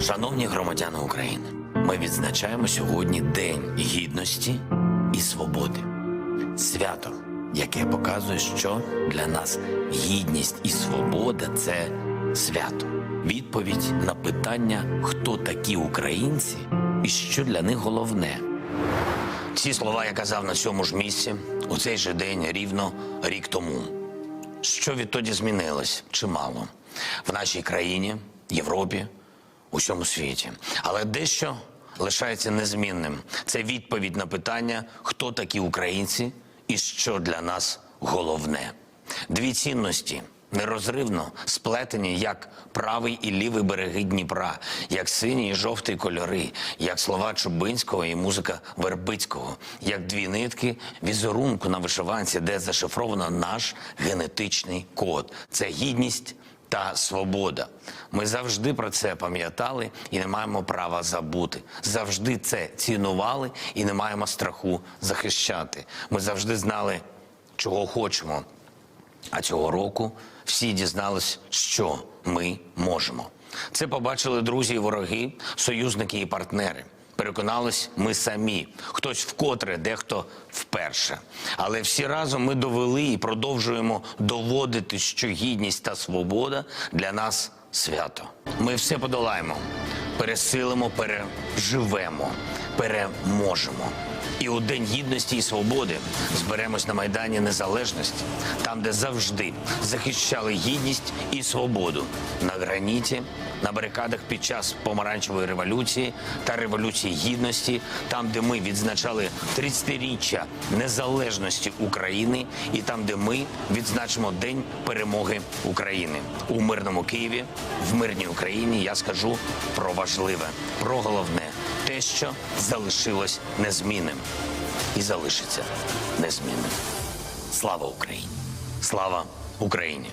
Шановні громадяни України, ми відзначаємо сьогодні День гідності і свободи. Свято, яке показує, що для нас гідність і свобода це свято. Відповідь на питання, хто такі українці і що для них головне. Ці слова я казав на цьому ж місці у цей же день рівно рік тому. Що відтоді змінилось? Чимало в нашій країні, Європі, усьому світі. Але дещо лишається незмінним. Це відповідь на питання, хто такі українці і що для нас головне. Дві цінності нерозривно сплетені як правий і лівий береги Дніпра, як синій і жовтий кольори, як слова Чубинського і музика Вербицького, як дві нитки візерунку на вишиванці, де зашифровано наш генетичний код. Це гідність та свобода. Ми завжди про це пам'ятали і не маємо права забути. Завжди це цінували і не маємо страху захищати. Ми завжди знали, чого хочемо. А цього року всі дізнались, що ми можемо. Це побачили друзі і вороги, союзники і партнери. Переконались ми самі, хтось вкотре, дехто вперше. Але всі разом ми довели і продовжуємо доводити, що гідність та свобода для нас свято. Ми все подолаємо, пересилимо, переживемо, переможемо. І у День гідності і свободи зберемось на Майдані Незалежності, там, де завжди захищали гідність і свободу на граніті, на барикадах під час помаранчевої революції та революції гідності, там, де ми відзначали 30-річчя незалежності України, і там, де ми відзначимо День перемоги України у мирному Києві, в мирній Україні. Я скажу про важливе, про головне те, що залишилось незмінним і залишиться незмінним. Слава Україні! Слава Україні!